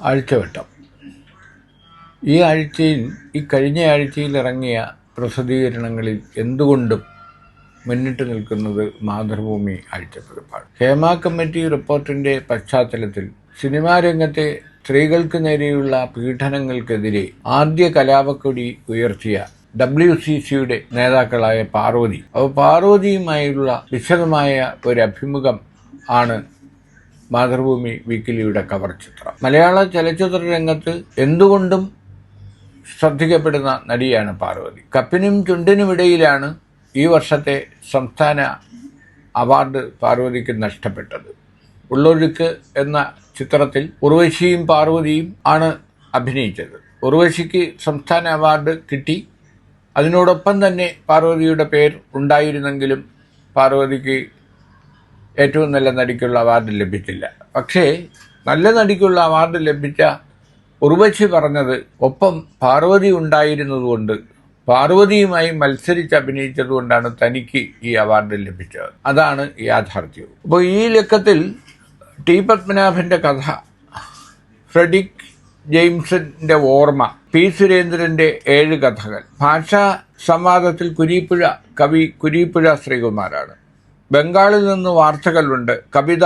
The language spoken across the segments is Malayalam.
ആഴ്ചവട്ടം ഈ ആഴ്ചയിൽ ഈ കഴിഞ്ഞ ആഴ്ചയിൽ ഇറങ്ങിയ പ്രസിദ്ധീകരണങ്ങളിൽ എന്തുകൊണ്ടും മുന്നിട്ട് നിൽക്കുന്നത് മാതൃഭൂമി ആഴ്ചപ്പതിപ്പാണ്. ഹേമ കമ്മിറ്റി റിപ്പോർട്ടിന്റെ പശ്ചാത്തലത്തിൽ സിനിമാ രംഗത്തെ സ്ത്രീകൾക്ക് നേരെയുള്ള പീഡനങ്ങൾക്കെതിരെ ആദ്യ കലാപക്കൊടി ഉയർത്തിയ ഡബ്ല്യു സി സിയുടെ നേതാക്കളായ പാർവതി. അപ്പോൾ പാർവതിയുമായുള്ള വിശദമായ ഒരു അഭിമുഖം ആണ് മാതൃഭൂമി വീക്കിലിയുടെ കവർ ചിത്രം. മലയാള ചലച്ചിത്ര രംഗത്ത് എന്തുകൊണ്ടും ശ്രദ്ധിക്കപ്പെടുന്ന നടിയാണ് പാർവതി. കപ്പിനും ചുണ്ടിനുമിടയിലാണ് ഈ വർഷത്തെ സംസ്ഥാന അവാർഡ് പാർവതിക്ക് നഷ്ടപ്പെട്ടത്. ഉള്ളൊഴുക്ക് എന്ന ചിത്രത്തിൽ ഉർവശിയും പാർവതിയും ആണ് അഭിനയിച്ചത്. ഉർവശിക്ക് സംസ്ഥാന അവാർഡ് കിട്ടി. അതിനോടൊപ്പം തന്നെ പാർവതിയുടെ പേർ ഉണ്ടായിരുന്നെങ്കിലും പാർവതിക്ക് ഏറ്റവും നല്ല നടിക്കുള്ള അവാർഡ് ലഭിച്ചില്ല. പക്ഷേ നല്ല നടിക്കുള്ള അവാർഡ് ലഭിച്ച ഉർവശി പറഞ്ഞത് ഒപ്പം പാർവതി ഉണ്ടായിരുന്നതുകൊണ്ട് പാർവതിയുമായി മത്സരിച്ച് അഭിനയിച്ചതുകൊണ്ടാണ് തനിക്ക് ഈ അവാർഡ് ലഭിച്ചത്. അതാണ് യാഥാർത്ഥ്യവും അപ്പോൾ ഈ ലക്കത്തിൽ ടി പത്മനാഭന്റെ കഥ ഫ്രെഡിക് ജെയിംസിന്റെ ഓർമ്മ പി സുരേന്ദ്രന്റെ ഏഴ് കഥകൾ ഭാഷാ സംവാദത്തിൽ കുരീപ്പുഴ കവി കുരീപ്പുഴ ശ്രീകുമാരാണ്. ബംഗാളിൽ നിന്ന് വാർത്തകളുണ്ട്. കവിത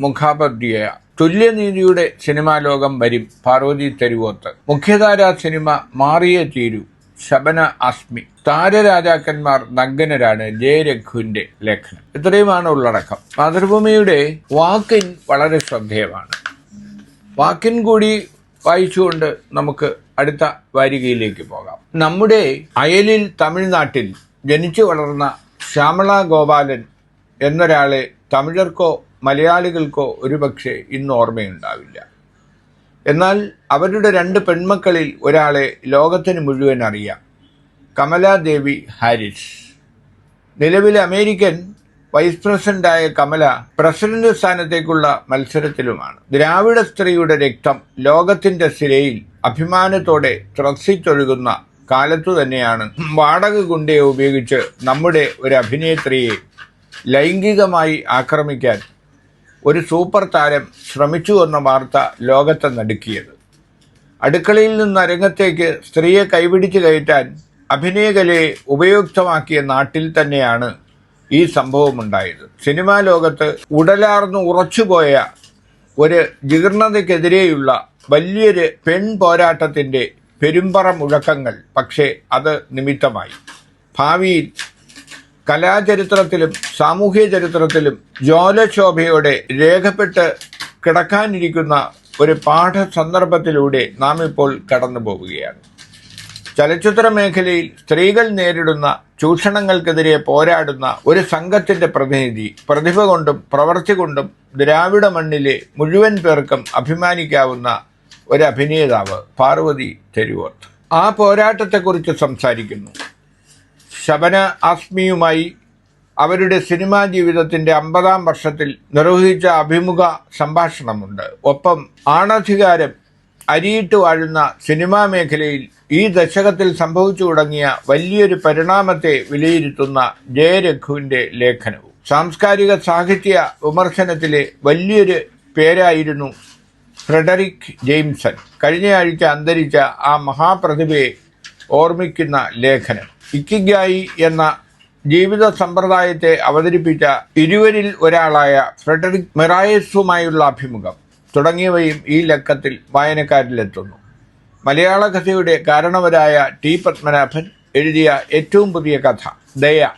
മുഖാപദ്ധ്യയ. തുല്യനീതിയുടെ സിനിമാ ലോകം വരും പാർവതി തെരുവോത്ത്. മുഖ്യധാരാ സിനിമ മാറിയേ തീരൂ. ശബന അസ്മി. താരരാജാക്കന്മാർ നഗ്നരാണ് ജയ രഘുവിന്റെ ലേഖനം. ഇത്രയുമാണ് ഉള്ളടക്കം. മാതൃഭൂമിയുടെ വാക്കിൻ വളരെ ശ്രദ്ധേയമാണ്. വാക്കിൻ കൂടി വായിച്ചുകൊണ്ട് നമുക്ക് അടുത്ത വാരികയിലേക്ക് പോകാം. നമ്മുടെ അയലിൽ തമിഴ്നാട്ടിൽ ജനിച്ചു വളർന്ന ശ്യാമള ഗോപാലൻ എന്നൊരാളെ തമിഴർക്കോ മലയാളികൾക്കോ ഒരുപക്ഷെ ഇന്ന് ഓർമ്മയുണ്ടാവില്ല. എന്നാൽ അവരുടെ രണ്ട് പെൺമക്കളിൽ ഒരാളെ ലോകത്തിന് മുഴുവൻ അറിയാം. കമലാദേവി ഹാരിസ്. നിലവിലെ അമേരിക്കൻ വൈസ് പ്രസിഡന്റായ കമല പ്രസിഡന്റ് സ്ഥാനത്തേക്കുള്ള മത്സരത്തിലുമാണ്. ദ്രാവിഡ സ്ത്രീയുടെ രക്തം ലോകത്തിന്റെ സിരയിൽ അഭിമാനത്തോടെ ത്രസിച്ചൊഴുകുന്ന കാലത്തു തന്നെയാണ് വാടക ഗുണ്ടയെ ഉപയോഗിച്ച് നമ്മുടെ ഒരു അഭിനേത്രിയെ ലൈംഗികമായി ആക്രമിക്കാൻ ഒരു സൂപ്പർ താരം ശ്രമിച്ചു എന്ന വാർത്ത ലോകത്തെ നടുക്കിയത്. അടുക്കളയിൽ നിന്ന് അരങ്ങത്തേക്ക് സ്ത്രീയെ കൈപിടിച്ച് കയറ്റാൻ അഭിനയകലയെ ഉപയുക്തമാക്കിയ നാട്ടിൽ തന്നെയാണ് ഈ സംഭവമുണ്ടായത്. സിനിമാ ലോകത്ത് ഉടലാർന്നു ഉറച്ചുപോയ ഒരു ജീർണതയ്ക്കെതിരെയുള്ള വലിയൊരു പെൺ പോരാട്ടത്തിന്റെ പെരുമ്പറ മുഴക്കങ്ങൾ. പക്ഷേ അത് നിമിത്തമായി. ഭാവിയിൽ കലാചരിത്രത്തിലും സാമൂഹ്യ ചരിത്രത്തിലും ജ്വാലശോഭയോടെ രേഖപ്പെട്ട് കിടക്കാനിരിക്കുന്ന ഒരു പാഠ സന്ദർഭത്തിലൂടെ നാം ഇപ്പോൾ കടന്നു പോവുകയാണ് ചലച്ചിത്ര മേഖലയിൽ സ്ത്രീകൾ നേരിടുന്ന ചൂഷണങ്ങൾക്കെതിരെ പോരാടുന്ന ഒരു സംഘത്തിന്റെ പ്രതിനിധി പ്രതിഭ കൊണ്ടും പ്രവർത്തി കൊണ്ടും ദ്രാവിഡ മണ്ണിലെ മുഴുവൻ പേർക്കും അഭിമാനിക്കാവുന്ന ഒരു അഭിനേതാവ് പാർവതി തെരുവോത്ത്. ആ പോരാട്ടത്തെക്കുറിച്ച് സംസാരിക്കുന്നു. ശബന ആസ്മിയുമായി അവരുടെ സിനിമാ ജീവിതത്തിന്റെ അമ്പതാം വർഷത്തിൽ നിർവഹിച്ച അഭിമുഖ സംഭാഷണമുണ്ട്. ഒപ്പം ആണധികാരം അരിയിട്ട് വാഴുന്ന സിനിമാ മേഖലയിൽ ഈ ദശകത്തിൽ സംഭവിച്ചു തുടങ്ങിയ വലിയൊരു പരിണാമത്തെ വിലയിരുത്തുന്ന ജയരഘുവിന്റെ ലേഖനവും. സാംസ്കാരിക സാഹിത്യ വിമർശനത്തിലെ വലിയൊരു പേരായിരുന്നു ഫ്രെഡറിക് ജെയിംസൺ. കഴിഞ്ഞയാഴ്ച അന്തരിച്ച ആ മഹാപ്രതിഭയെ ഓർമ്മിക്കുന്ന ലേഖനം. ഇക്കിഗായി എന്ന ജീവിത സമ്പ്രദായത്തെ അവതരിപ്പിച്ച ഇരുവരിൽ ഒരാളായ ഫ്രെഡറിക് മെറായസുമായുള്ള അഭിമുഖം തുടങ്ങിയവയും ഈ ലക്കത്തിൽ വായനക്കാരിലെത്തുന്നു. മലയാള കഥയുടെ കാരണവരായ ടി പത്മനാഭൻ എഴുതിയ ഏറ്റവും പുതിയ കഥ ദയ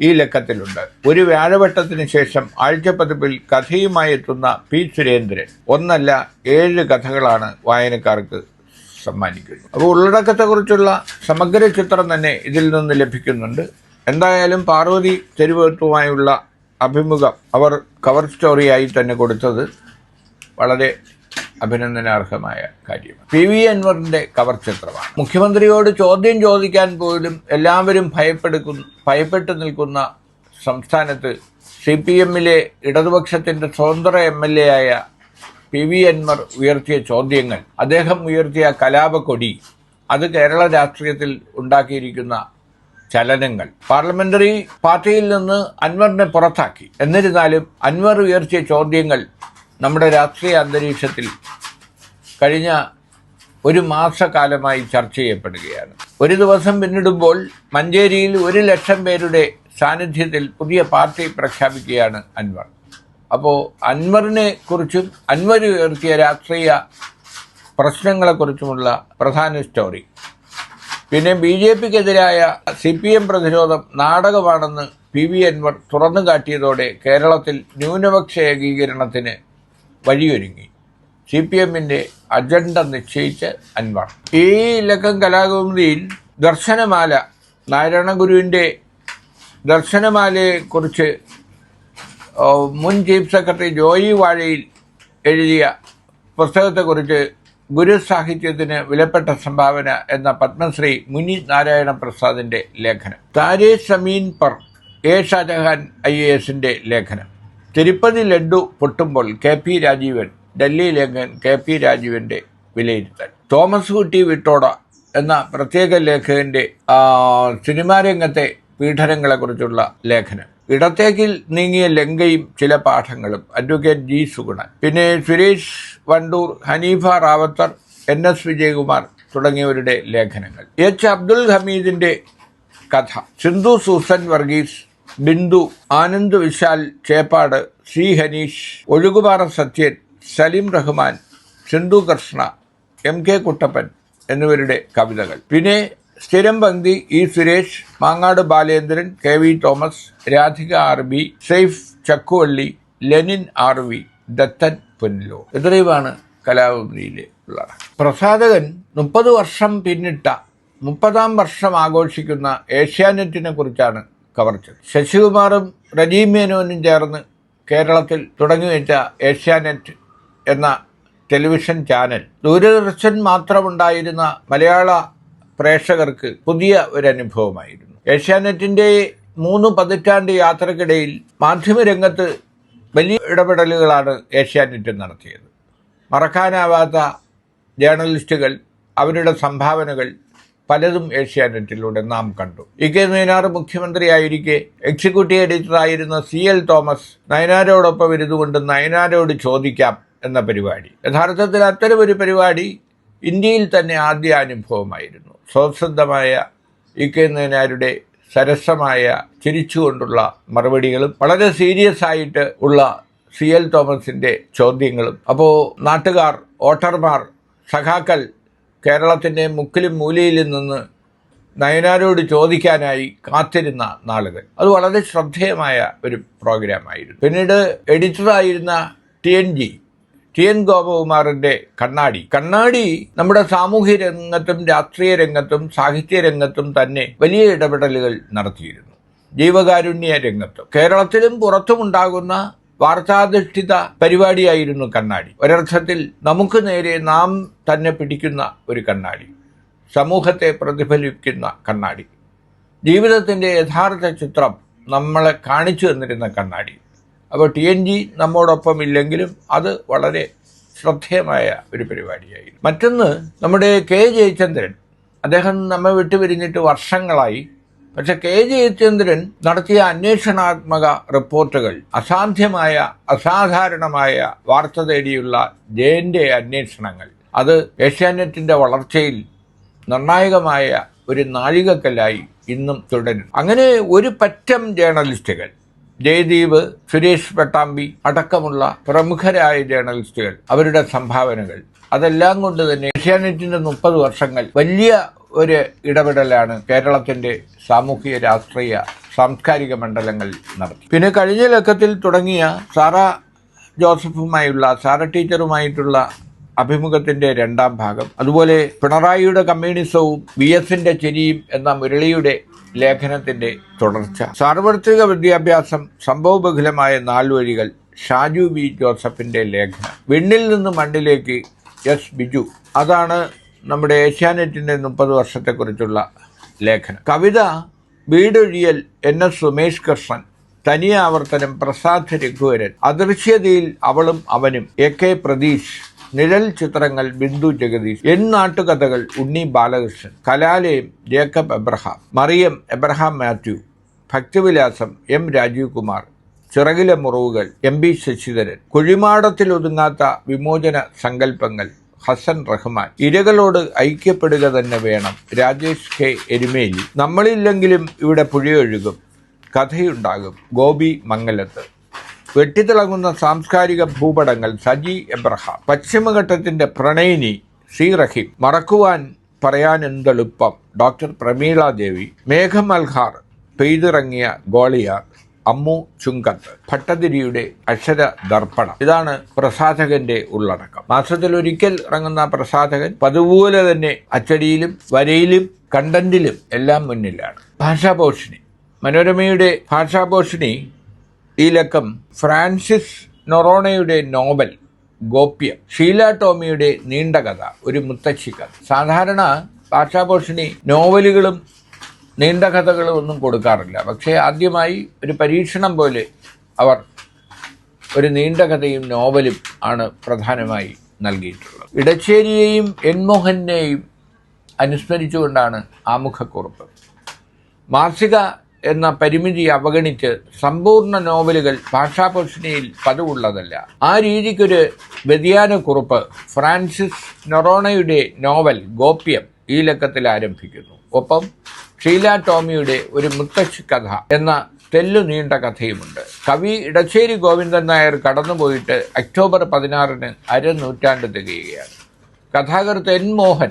ഈ ലക്കത്തിലുണ്ട്. ഒരു വ്യാഴവട്ടത്തിന് ശേഷം ആഴ്ചപ്പതിപ്പിൽ കഥയുമായി എത്തുന്ന പി സുരേന്ദ്രൻ. ഒന്നല്ല ഏഴ് കഥകളാണ് വായനക്കാർക്ക് സമ്മാനിക്കുന്നത് അപ്പോൾ ഉള്ളടക്കത്തെക്കുറിച്ചുള്ള സമഗ്ര ചിത്രം തന്നെ ഇതിൽ നിന്ന് ലഭിക്കുന്നുണ്ട്. എന്തായാലും പാർവതി തെരുവത്തുമായുള്ള അഭിമുഖം അവർ കവർ സ്റ്റോറിയായി തന്നെ കൊടുത്തത് വളരെ അഭിനന്ദനാർഹമായ കാര്യമാണ്. പി വി അൻവറിന്റെ കവർ ചിത്രമാണ്. മുഖ്യമന്ത്രിയോട് ചോദ്യം ചോദിക്കാൻ പോലും എല്ലാവരും ഭയപ്പെടുക്കുന്ന ഭയപ്പെട്ടു നിൽക്കുന്ന സംസ്ഥാനത്ത് സി പി എമ്മിലെ ഇടതുപക്ഷത്തിന്റെ സ്വതന്ത്ര എം എൽ എ ആയ പി വി അൻവർ ഉയർത്തിയ ചോദ്യങ്ങൾ. അദ്ദേഹം ഉയർത്തിയ കലാപക്കൊടി. അത് കേരള രാഷ്ട്രീയത്തിൽ ഉണ്ടാക്കിയിരിക്കുന്ന ചലനങ്ങൾ. പാർലമെന്ററി പാർട്ടിയിൽ നിന്ന് അൻവറിനെ പുറത്താക്കി. എന്നിരുന്നാലും അൻവർ ഉയർത്തിയ ചോദ്യങ്ങൾ നമ്മുടെ രാഷ്ട്രീയ അന്തരീക്ഷത്തിൽ കഴിഞ്ഞ ഒരു മാസക്കാലമായി ചർച്ച ചെയ്യപ്പെടുകയാണ്. ഒരു ദിവസം പിന്നിടുമ്പോൾ മഞ്ചേരിയിൽ ഒരു ലക്ഷം പേരുടെ സാന്നിധ്യത്തിൽ പുതിയ പാർട്ടി പ്രഖ്യാപിക്കുകയാണ് അൻവർ. അപ്പോൾ അൻവറിനെ കുറിച്ചും അൻവർ ഉയർത്തിയ രാഷ്ട്രീയ പ്രശ്നങ്ങളെക്കുറിച്ചുമുള്ള പ്രധാന സ്റ്റോറി പിന്നെ ബി ജെ പിക്കെതിരായ സി പി എം പ്രതിരോധം നാടകമാണെന്ന് പി വി അൻവർ തുറന്നു കാട്ടിയതോടെ കേരളത്തിൽ ന്യൂനപക്ഷ ഏകീകരണത്തിന് വഴിയൊരുങ്ങി. സി പി എമ്മിന്റെ അജണ്ട നിശ്ചയിച്ച് അൻവർ. ഈ ലക്കം കലാകൗമുദിയിൽ ദർശനമാല ഗുരുവിന്റെ ദർശനമാലയെക്കുറിച്ച് മുൻ ചീഫ് സെക്രട്ടറി ജോയി വാഴയിൽ എഴുതിയ പുസ്തകത്തെക്കുറിച്ച് ഗുരു സാഹിത്യത്തിന് വിലപ്പെട്ട സംഭാവന എന്ന പത്മശ്രീ മുനി നാരായണ പ്രസാദിന്റെ ലേഖനം. Taare Zameen Par A Shajahan I A എസിന്റെ ലേഖനം. തിരുപ്പതി ലഡ്ഡു പൊട്ടുമ്പോൾ കെ പി രാജീവൻ ഡൽഹി ലേഖകൻ കെ പി രാജീവന്റെ വിലയിരുത്തൽ. തോമസ് കുട്ടി വിട്ടോട എന്ന പ്രത്യേക ലേഖകന്റെ സിനിമാ രംഗത്തെ പീഡനങ്ങളെക്കുറിച്ചുള്ള ലേഖനം. ഇടത്തേക്കിൽ നീങ്ങിയ ലങ്കയും ചില പാഠങ്ങളും. Advocate G Suganan. പിന്നെ സുരേഷ് വണ്ടൂർ ഹനീഫ റാവത്തർ എൻ എസ് വിജയകുമാർ തുടങ്ങിയവരുടെ ലേഖനങ്ങൾ. എച്ച്. അബ്ദുൽ ഹമീദിന്റെ കഥ. Sindhu Susan Varghese Bindu Anand Vishal Cheppad C. Haneesh Ozhukupara Sathyan Saleem Rahman Sindhu Krishna M. K. Kuttappan എന്നിവരുടെ കവിതകൾ. പിന്നെ സ്ഥിരം പങ്ക്തി E Suresh Mangad Balendran K V Thomas Radhika R B Saif Chakkuvally Lenin R V Dathan പുനലോ ഇത്രയുമാണ് കലാഭവനിയിലെ ഉള്ള പ്രസാധകൻ മുപ്പത് വർഷം പിന്നിട്ട മുപ്പതാം വർഷം ആഘോഷിക്കുന്ന ഏഷ്യാനെറ്റിനെ കുറിച്ചാണ് കവർച്ചത് ശശികുമാറും റജീവ് മേനോനും ചേർന്ന് കേരളത്തിൽ തുടങ്ങിവെച്ച ഏഷ്യാനെറ്റ് എന്ന ടെലിവിഷൻ ചാനൽ ദൂരദർശൻ മാത്രമുണ്ടായിരുന്ന മലയാള പ്രേക്ഷകർക്ക് പുതിയ അനുഭവമായിരുന്നു ഏഷ്യാനെറ്റിന്റെ മൂന്ന് പതിറ്റാണ്ട് യാത്രക്കിടയിൽ മാധ്യമരംഗത്ത് വലിയ ഇടപെടലുകളാണ് ഏഷ്യാനെറ്റ് നടത്തിയത്. മറക്കാനാവാത്ത ജേർണലിസ്റ്റുകൾ അവരുടെ സംഭാവനകൾ പലതും ഏഷ്യാനെറ്റിലൂടെ നാം കണ്ടു. ഇ കെ നയനാർ മുഖ്യമന്ത്രിയായിരിക്കെ എക്സിക്യൂട്ടീവ് എഡിറ്ററായിരുന്ന സി എൽ തോമസ് നയനാരോടൊപ്പം ഇരുന്നുകൊണ്ട് നയനാരോട് ചോദിക്കാം എന്ന പരിപാടി. യഥാർത്ഥത്തിൽ അത്തരമൊരു പരിപാടി ഇന്ത്യയിൽ തന്നെ ആദ്യ അനുഭവമായിരുന്നു. സ്വതസിദ്ധമായ ഇ കെ നയനാരുടെ സരസമായ ചിരിച്ചുകൊണ്ടുള്ള മറുപടികളും വളരെ സീരിയസ് ആയിട്ട് ഉള്ള സി എൽ തോമസിന്റെ ചോദ്യങ്ങളും. അപ്പോൾ നാട്ടുകാർ വോട്ടർമാർ സഖാക്കൾ കേരളത്തിന്റെ മുക്കിലും മൂലയിലും നിന്ന് നയനാരോട് ചോദിക്കാനായി കാത്തിരുന്ന നാളുകൾ. അത് വളരെ ശ്രദ്ധേയമായ ഒരു പ്രോഗ്രാമായിരുന്നു. പിന്നീട് എഡിറ്ററായിരുന്ന T N G T N ഗോപകുമാറിന്റെ Kannadi. Kannadi നമ്മുടെ സാമൂഹ്യ രംഗത്തും രാഷ്ട്രീയ രംഗത്തും സാഹിത്യ രംഗത്തും തന്നെ വലിയ ഇടപെടലുകൾ നടത്തിയിരുന്നു. ജീവകാരുണ്യ രംഗത്തും. കേരളത്തിലും പുറത്തുമുണ്ടാകുന്ന വാർത്താധിഷ്ഠിത പരിപാടിയായിരുന്നു കണ്ണാടി. ഒരർത്ഥത്തിൽ നമുക്ക് നേരെ നാം തന്നെ പിടിക്കുന്ന ഒരു കണ്ണാടി. സമൂഹത്തെ പ്രതിഫലിക്കുന്ന കണ്ണാടി. ജീവിതത്തിന്റെ യഥാർത്ഥ ചിത്രം നമ്മളെ കാണിച്ചു തന്നിരുന്ന കണ്ണാടി. അപ്പോൾ ടി എൻ ജി നമ്മോടൊപ്പം ഇല്ലെങ്കിലും അത് വളരെ ശ്രദ്ധേയമായ ഒരു പരിപാടിയായിരുന്നു. മറ്റൊന്ന് നമ്മുടെ കെ. ജയചന്ദ്രൻ. അദ്ദേഹം നമ്മെ വിട്ടുപിരിഞ്ഞിട്ട് വർഷങ്ങളായി. പക്ഷെ കെ. ജയചന്ദ്രൻ നടത്തിയ അന്വേഷണാത്മക റിപ്പോർട്ടുകൾ അസാധ്യമായ അസാധാരണമായ വാർത്ത തേടിയുള്ള ജയന്റെ അന്വേഷണങ്ങൾ അത് ഏഷ്യാനെറ്റിന്റെ വളർച്ചയിൽ നിർണായകമായ ഒരു നാഴികക്കല്ലായി ഇന്നും തുടരും അങ്ങനെ ഒരു പറ്റം ജേർണലിസ്റ്റുകൾ ജയദീപ് സുരേഷ് പട്ടാമ്പി അടക്കമുള്ള പ്രമുഖരായ ജേർണലിസ്റ്റുകൾ അവരുടെ സംഭാവനകൾ. അതെല്ലാം കൊണ്ട് തന്നെ ഏഷ്യാനെറ്റിന്റെ മുപ്പത് വർഷങ്ങൾ വലിയ ഒരു ഇടപെടലാണ് കേരളത്തിന്റെ സാമൂഹിക രാഷ്ട്രീയ സാംസ്കാരിക മണ്ഡലങ്ങൾ നടത്തി. പിന്നെ കഴിഞ്ഞ ലക്കത്തിൽ തുടങ്ങിയ സാറ ജോസഫുമായുള്ള സാറ ടീച്ചറുമായിട്ടുള്ള അഭിമുഖത്തിന്റെ രണ്ടാം ഭാഗം. അതുപോലെ പിണറായിയുടെ കമ്മ്യൂണിസവും വി എസിന്റെ ചെരിയും എന്ന മുരളിയുടെ ലേഖനത്തിന്റെ തുടർച്ച. സാർവത്രിക വിദ്യാഭ്യാസം സംഭവബഹുലമായ നാൽവഴികൾ ഷാജു ബി ജോസഫിന്റെ ലേഖനം. വിണ്ണിൽ നിന്ന് മണ്ണിലേക്ക് എസ്. ബിജു. അതാണ് നമ്മുടെ ഏഷ്യാനെറ്റിന്റെ മുപ്പത് വർഷത്തെക്കുറിച്ചുള്ള ലേഖനം. കവിത വീടൊഴിയൽ എൻ. എസ്. സുമേഷ് കൃഷ്ണൻ തനിയാവർത്തനം പ്രസാദ് രഘുവരൻ അദൃശ്യതയിൽ അവളും അവനും എ. കെ. പ്രതീഷ് നിഴൽ ചിത്രങ്ങൾ ബിന്ദു ജഗദീഷ് എൻ നാട്ടുകഥകൾ ഉണ്ണി ബാലകൃഷ്ണൻ കലാലയം Jacob Abraham Mariyam Abraham Mathew ഭക്തിവിലാസം M Rajeev Kumar ചിറകിലെ മുറിവുകൾ എം ബി ശശിധരൻ കുഴിമാടത്തിൽ ഒതുങ്ങാത്ത വിമോചന സങ്കല്പങ്ങൾ ഹസൻ റഹ്മാൻ ഇരകളോട് ഐക്യപ്പെടുക തന്നെ വേണം രാജേഷ് കെ എരുമേലി. നമ്മളില്ലെങ്കിലും ഇവിടെ പുഴയൊഴുകും കഥയുണ്ടാകും. ഗോപി മംഗലത്ത്. വെട്ടിത്തിളങ്ങുന്ന സാംസ്കാരിക ഭൂപടങ്ങൾ സജി എബ്രഹാം. പശ്ചിമഘട്ടത്തിന്റെ പ്രണയിനി സി റഹീം. മറക്കുവാൻ പറയാൻ എന്തെളുപ്പം ഡോക്ടർ പ്രമീള ദേവി. മേഘം മൽഹാർ പെയ്തിറങ്ങിയ ഗോളിയാർ അമ്മു ചുങ്കത്ത്. ഭട്ടതിരിയുടെ അക്ഷര ദർപ്പണം. ഇതാണ് പ്രസാധകന്റെ ഉള്ളടക്കം. മാസത്തിൽ ഒരിക്കൽ ഇറങ്ങുന്ന പ്രസാധകൻ പതുപോലെ തന്നെ അച്ചടിയിലും വരയിലും കണ്ടന്റിലും എല്ലാം മുന്നിലാണ്. ഭാഷാഭോഷിണി. മനോരമയുടെ ഭാഷാപോഷിണി ഈ ലക്കം ഫ്രാൻസിസ് നൊറോണയുടെ നോവൽ ഗോപ്യം ഷീല ടോമിയുടെ നീണ്ട കഥ ഒരു മുത്തശ്ശി കഥ സാധാരണ ഭാഷാഭൂഷണി നോവലുകളും നീണ്ട കഥകളും ഒന്നും കൊടുക്കാറില്ല. പക്ഷേ ആദ്യമായി ഒരു പരീക്ഷണം പോലെ അവർ ഒരു നീണ്ട കഥയും നോവലും ആണ് പ്രധാനമായി നൽകിയിട്ടുള്ളത്. ഇടച്ചേരിയെയും എൻമോഹനെയും അനുസ്മരിച്ചുകൊണ്ടാണ് ആമുഖക്കുറിപ്പ്. മാസിക എന്ന പരിമിതി അവഗണിച്ച് സമ്പൂർണ നോവലുകൾ ഭാഷാപോഷണിയിൽ പതിവുള്ളതല്ല. ആ രീതിക്കൊരു വ്യതിയാനക്കുറിപ്പ് ഫ്രാൻസിസ് നൊറോണയുടെ നോവൽ ഗോപ്യം ഈ ലക്കത്തിൽ ആരംഭിക്കുന്നു. ഒപ്പം ഷീല ടോമിയുടെ ഒരു മുത്തശ്ശി കഥ എന്ന തെല്ലു നീണ്ട കഥയുമുണ്ട്. കവി ഇടശ്ശേരി ഗോവിന്ദൻ നായർ കടന്നുപോയിട്ട് ഒക്ടോബർ പതിനാറിന് അരനൂറ്റാണ്ട് തികയുകയാണ്. കഥാകൃത്ത് എൻ മോഹൻ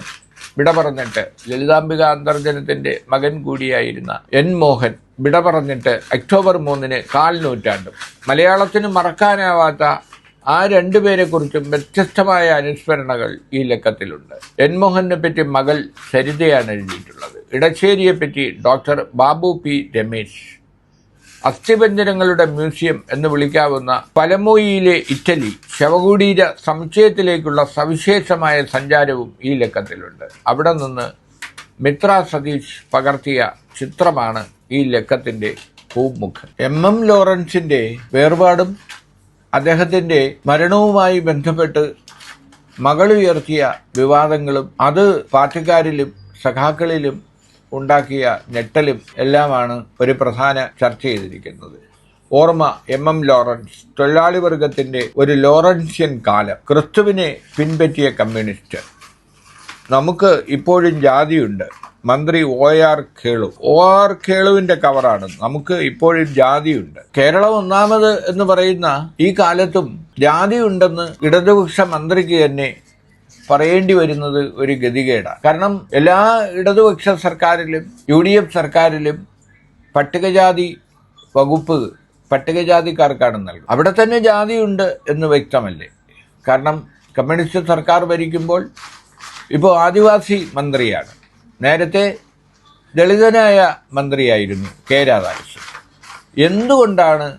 വിട പറഞ്ഞിട്ട് ലളിതാംബിക അന്തർജനത്തിന്റെ മകൻ കൂടിയായിരുന്ന എൻ മോഹൻ വിട പറഞ്ഞിട്ട് ഒക്ടോബർ മൂന്നിന് കാൽ നൂറ്റാണ്ടും മലയാളത്തിന് മറക്കാനാവാത്ത ആ രണ്ടുപേരെ കുറിച്ചും വ്യത്യസ്തമായ അനുസ്മരണകൾ ഈ ലക്കത്തിലുണ്ട്. എൻ മോഹനെ പറ്റി മകൾ സരിതയാണ് എഴുതിയിട്ടുള്ളത്. ഇടശ്ശേരിയെ പറ്റി ഡോക്ടർ ബാബു പി രമേശ് അസ്ഥിപഞ്ജരങ്ങളുടെ മ്യൂസിയം എന്ന് വിളിക്കാവുന്ന പലമോയിയിലെ ഇറ്റലി ശവകുടീര സമുച്ചയത്തിലേക്കുള്ള സവിശേഷമായ സഞ്ചാരവും ഈ ലക്കത്തിലുണ്ട്. അവിടെ നിന്ന് മിത്ര സതീഷ് പകർത്തിയ ചിത്രമാണ് ഈ ലക്കത്തിന്റെ പൂമുഖം. എം. എം. ലോറൻസിന്റെ വേർപാടും അദ്ദേഹത്തിന്റെ മരണവുമായി ബന്ധപ്പെട്ട് മകളുയർത്തിയ വിവാദങ്ങളും അത് പാർട്ടിക്കാരിലും സഖാക്കളിലും ഉണ്ടാക്കിയ ഞെട്ടലും എല്ലാമാണ് ഒരു പ്രധാന ചർച്ച ചെയ്തിരിക്കുന്നത്. ഓർമ്മ എം എം ലോറൻസ് തൊഴിലാളി വർഗത്തിന്റെ ഒരു ലോറൻസ്യൻ കാലം. ക്രിസ്തുവിനെ പിൻപറ്റിയ കമ്മ്യൂണിസ്റ്റ്. നമുക്ക് ഇപ്പോഴും ജാതിയുണ്ട്. മന്ത്രി O R Kelu O R കേളുവിന്റെ കവറാണ്. നമുക്ക് ഇപ്പോഴും ജാതിയുണ്ട്. കേരളം ഒന്നാമത് എന്ന് പറയുന്ന ഈ കാലത്തും ജാതിയുണ്ടെന്ന് ഇടതുപക്ഷ മന്ത്രിക്ക് തന്നെ പറയേണ്ടി വരുന്നത് ഒരു ഗതികേടാണ്. കാരണം എല്ലാ ഇടതുപക്ഷ സർക്കാരിലും യു ഡി എഫ് സർക്കാരിലും പട്ടികജാതി വകുപ്പ് പട്ടികജാതിക്കാർക്കാണ് നൽകുന്നത്. അവിടെ തന്നെ ജാതിയുണ്ട് എന്ന് വ്യക്തമല്ലേ? കാരണം കമ്മ്യൂണിസ്റ്റ് സർക്കാർ ഭരിക്കുമ്പോൾ ഇപ്പോൾ ആദിവാസി മന്ത്രിയാണ്. നേരത്തെ ദളിതനായ മന്ത്രിയായിരുന്നു കെ രാധാകൃഷ്ണൻ. എന്തുകൊണ്ടാണ്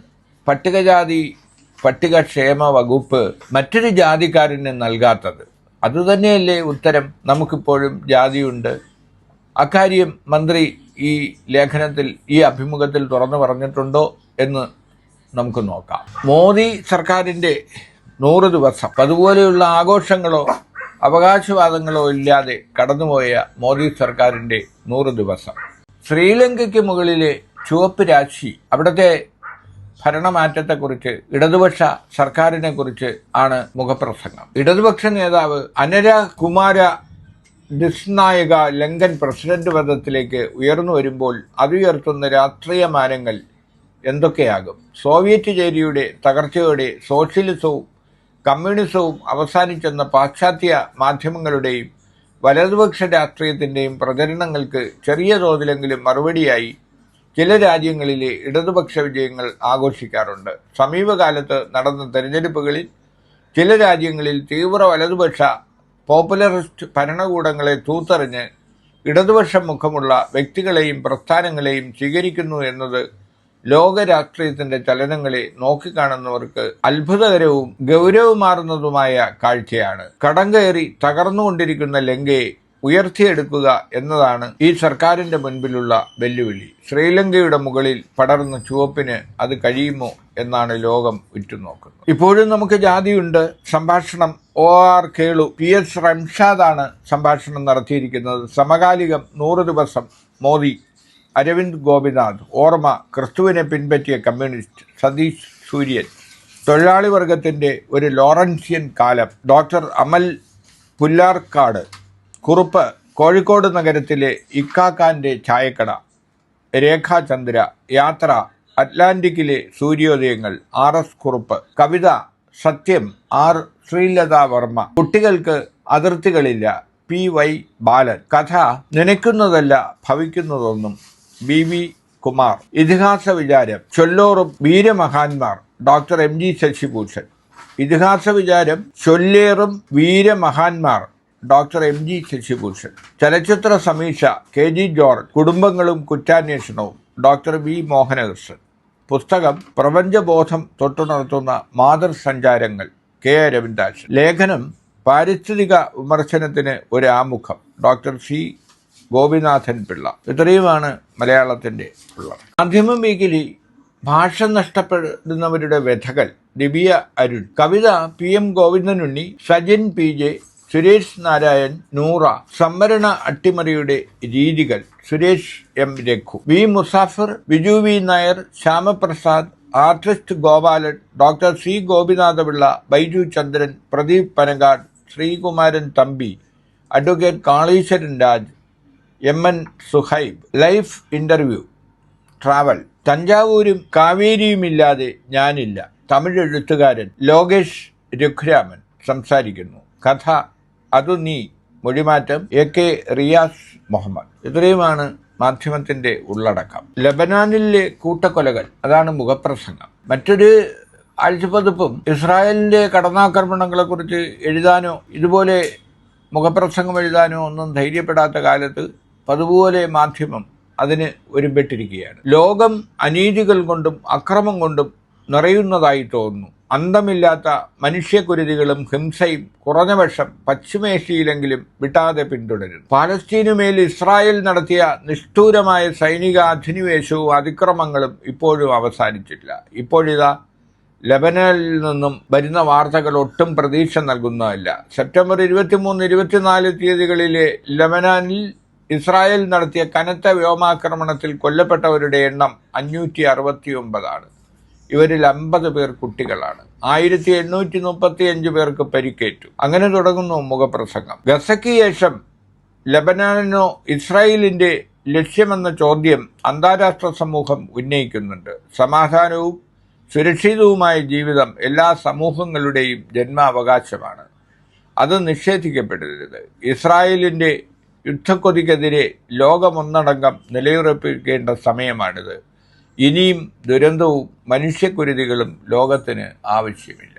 പട്ടികജാതി പട്ടികക്ഷേമ വകുപ്പ് മറ്റൊരു ജാതിക്കാരന് നൽകാത്തത്? അതുതന്നെയല്ലേ ഉത്തരം? നമുക്കിപ്പോഴും ജാതിയുണ്ട്. അക്കാര്യം മന്ത്രി ഈ ലേഖനത്തിൽ ഈ അഭിമുഖത്തിൽ തുറന്നു പറഞ്ഞിട്ടുണ്ടോ എന്ന് നമുക്ക് നോക്കാം. മോദി സർക്കാരിന്റെ നൂറ് ദിവസം അതുപോലെയുള്ള ആഘോഷങ്ങളോ അവകാശവാദങ്ങളോ ഇല്ലാതെ കടന്നുപോയ മോദി സർക്കാരിന്റെ നൂറ് ദിവസം. ശ്രീലങ്കയ്ക്ക് മുകളിലെ ചുവപ്പ് രാശി അവിടുത്തെ ഭരണമാറ്റത്തെക്കുറിച്ച് ഇടതുപക്ഷ സർക്കാരിനെ കുറിച്ച് ആണ് മുഖപ്രസംഗം. ഇടതുപക്ഷ നേതാവ് അനര കുമാര നിസ്നായക ലങ്കൻ പ്രസിഡന്റ് പദത്തിലേക്ക് ഉയർന്നു വരുമ്പോൾ അതുയർത്തുന്ന രാഷ്ട്രീയ മാനങ്ങൾ എന്തൊക്കെയാകും? സോവിയറ്റ് ചേരിയുടെ തകർച്ചയോടെ സോഷ്യലിസവും കമ്മ്യൂണിസവും അവസാനിച്ചെന്ന പാശ്ചാത്യ മാധ്യമങ്ങളുടെയും വലതുപക്ഷ രാഷ്ട്രീയത്തിന്റെയും പ്രചരണങ്ങൾക്ക് ചെറിയ തോതിലെങ്കിലും മറുപടിയായി ചില രാജ്യങ്ങളിലെ ഇടതുപക്ഷ വിജയങ്ങൾ ആഘോഷിക്കാറുണ്ട്. സമീപകാലത്ത് നടന്ന തെരഞ്ഞെടുപ്പുകളിൽ ചില രാജ്യങ്ങളിൽ തീവ്ര വലതുപക്ഷ പോപ്പുലറിസ്റ്റ് ഭരണകൂടങ്ങളെ തൂത്തെറിഞ്ഞ് ഇടതുപക്ഷം മുഖമുള്ള വ്യക്തികളെയും പ്രസ്ഥാനങ്ങളെയും സ്വീകരിക്കുന്നു എന്നത് ലോക രാഷ്ട്രീയത്തിന്റെ ചലനങ്ങളെ നോക്കിക്കാണുന്നവർക്ക് അത്ഭുതകരവും ഗൗരവമാർന്നതുമായ കാഴ്ചയാണ്. കടം കയറി തകർന്നുകൊണ്ടിരിക്കുന്ന ലങ്കയെ ഉയർത്തിയെടുക്കുക എന്നതാണ് ഈ സർക്കാരിന്റെ മുൻപിലുള്ള വെല്ലുവിളി. ശ്രീലങ്കയുടെ മുകളിൽ പടർന്ന ചുവപ്പിന് അത് കഴിയുമോ എന്നാണ് ലോകം ഉറ്റുനോക്കുന്നത്. ഇപ്പോഴും നമുക്ക് ജാതിയുണ്ട്. സംഭാഷണം O R Kelu P S റംഷാദാണ് സംഭാഷണം നടത്തിയിരിക്കുന്നത്. സമകാലികം നൂറ് ദിവസം മോദി അരവിന്ദ് ഗോപിനാഥ് ഓർമ്മ ക്രിസ്തുവിനെ പിൻപറ്റിയ കമ്മ്യൂണിസ്റ്റ് സതീഷ് സൂര്യൻ. തൊഴിലാളി വർഗത്തിന്റെ ഒരു ലോറൻസിയൻ കാലം. ഡോക്ടർ അമൽ പുല്ലാർക്കാട് കുറുപ്പ് കോഴിക്കോട് നഗരത്തിലെ ഇക്കാക്കാന്റെ ചായക്കട രേഖാചന്ദ്ര യാത്ര അറ്റ്ലാന്റിക്കിലെ സൂര്യോദയങ്ങൾ ആർ എസ് കുറുപ്പ് കവിത സത്യം ആർ ശ്രീലത വർമ്മ. കുട്ടികൾക്ക് അതിർത്തികളില്ല. P Y Balan. കഥ നനയ്ക്കുന്നതല്ല ഭവിക്കുന്നതൊന്നും. B V Kumar. ഇതിഹാസ വിചാരം. ചൊല്ലോറും വീരമഹാന്മാർ. Doctor M G Sasibhooshan. ഇതിഹാസ വിചാരം. ചൊല്ലേറും വീരമഹാന്മാർ. Doctor M G Sasibhooshan. ചലച്ചിത്ര സമീക്ഷ കെ ജി ജോർജ് കുടുംബങ്ങളും കുറ്റാന്വേഷണവും ഡോക്ടർ വി മോഹനകൃഷ്ണൻ. പുസ്തകം പ്രപഞ്ചബോധം തൊട്ടുണർത്തുന്ന മാതൃസഞ്ചാരങ്ങൾ കെ എ രവിന്ദാസ് ലേഖനം പാരിസ്ഥിതിക വിമർശനത്തിന് ഒരു ആമുഖം ഡോക്ടർ സി ഗോപിനാഥൻ പിള്ള. ഇത്രയുമാണ് മലയാളത്തിന്റെ ഉള്ളത്. മാധ്യമ മേഖലി ഭാഷ നഷ്ടപ്പെടുന്നവരുടെ വ്യഥകൾ ദിവ്യ അരുൺ. കവിത P M Govindanunni Sajin P J Suresh Narayan Noora സംവരണ അട്ടിമറിയുടെ രീതികൾ Suresh M Raghu V Muzafar Biju V Nair Shyamaprasad artist Gopalan doctor C Gopinathapillai Baiju Chandran Pradeep Panangad Sreekumaran Thampi advocate Kaleeswaran Raj M N Suhaib. Life interview travel. തഞ്ചാവൂരും കാവേരിയുമില്ലാതെ ഞാനില്ല. തമിഴ് എഴുത്തുകാരൻ ലോകേഷ് രഘുരാമൻ സംസാരിക്കുന്നു. കഥ അതു നീ മൊഴിമാറ്റം. A K Riyas Muhammad. ഇത്രയുമാണ് മാധ്യമത്തിന്റെ ഉള്ളടക്കം. ലബനാനിലെ കൂട്ടക്കൊലകൾ അതാണ് മുഖപ്രസംഗം. മറ്റൊരു ആഴ്ചപ്പതിപ്പും ഇസ്രായേലിന്റെ കടന്നാക്രമണങ്ങളെക്കുറിച്ച് എഴുതാനോ ഇതുപോലെ മുഖപ്രസംഗം എഴുതാനോ ഒന്നും ധൈര്യപ്പെടാത്ത കാലത്ത് അതുപോലെ മാധ്യമം അതിന് ഒരുമ്പെട്ടിരിക്കുകയാണ്. ലോകം അനീതികൾ കൊണ്ടും അക്രമം കൊണ്ടും നിറയുന്നതായി തോന്നുന്നു. അന്തമില്ലാത്ത മനുഷ്യക്കുരുതികളും ഹിംസയും കുറഞ്ഞപക്ഷം പശ്ചിമേഷ്യയിലെങ്കിലും വിട്ടാതെ പിന്തുടരും പാലസ്തീനുമേൽ ഇസ്രായേൽ നടത്തിയ നിഷ്ഠൂരമായ സൈനിക അധിനിവേശവും അതിക്രമങ്ങളും ഇപ്പോഴും അവസാനിച്ചിട്ടില്ല. ഇപ്പോഴിതാ ലബനനിൽ നിന്നും വരുന്ന വാർത്തകൾ ഒട്ടും പ്രതീക്ഷ നൽകുന്നതല്ല. സെപ്റ്റംബർ ഇരുപത്തിമൂന്ന് ഇരുപത്തിനാല് തീയതികളിലെ ലബനാനിൽ ഇസ്രായേൽ നടത്തിയ കനത്ത വ്യോമാക്രമണത്തിൽ കൊല്ലപ്പെട്ടവരുടെ എണ്ണം അഞ്ഞൂറ്റി അറുപത്തി ഒമ്പതാണ് ഇവരിൽ അമ്പത് പേർ കുട്ടികളാണ്. ആയിരത്തി എണ്ണൂറ്റി മുപ്പത്തി അഞ്ച് പേർക്ക് പരിക്കേറ്റു. അങ്ങനെ തുടങ്ങുന്നു മുഖപ്രസംഗം. ഗസയ്ക്ക് ശേഷം ലബനാനോ ഇസ്രായേലിന്റെ ലക്ഷ്യമെന്ന ചോദ്യം അന്താരാഷ്ട്ര സമൂഹം ഉന്നയിക്കുന്നുണ്ട്. സമാധാനവും സുരക്ഷിതവുമായ ജീവിതം എല്ലാ സമൂഹങ്ങളുടെയും ജന്മാവകാശമാണ്. അത് നിഷേധിക്കപ്പെടരുത്. ഇസ്രായേലിന്റെ യുദ്ധക്കൊതിക്കെതിരെ ലോകമൊന്നടങ്കം നിലയുറപ്പിക്കേണ്ട സമയമാണിത്. ഇനിയും ദുരന്തവും മനുഷ്യക്കുരുതികളും ലോകത്തിന് ആവശ്യമില്ല.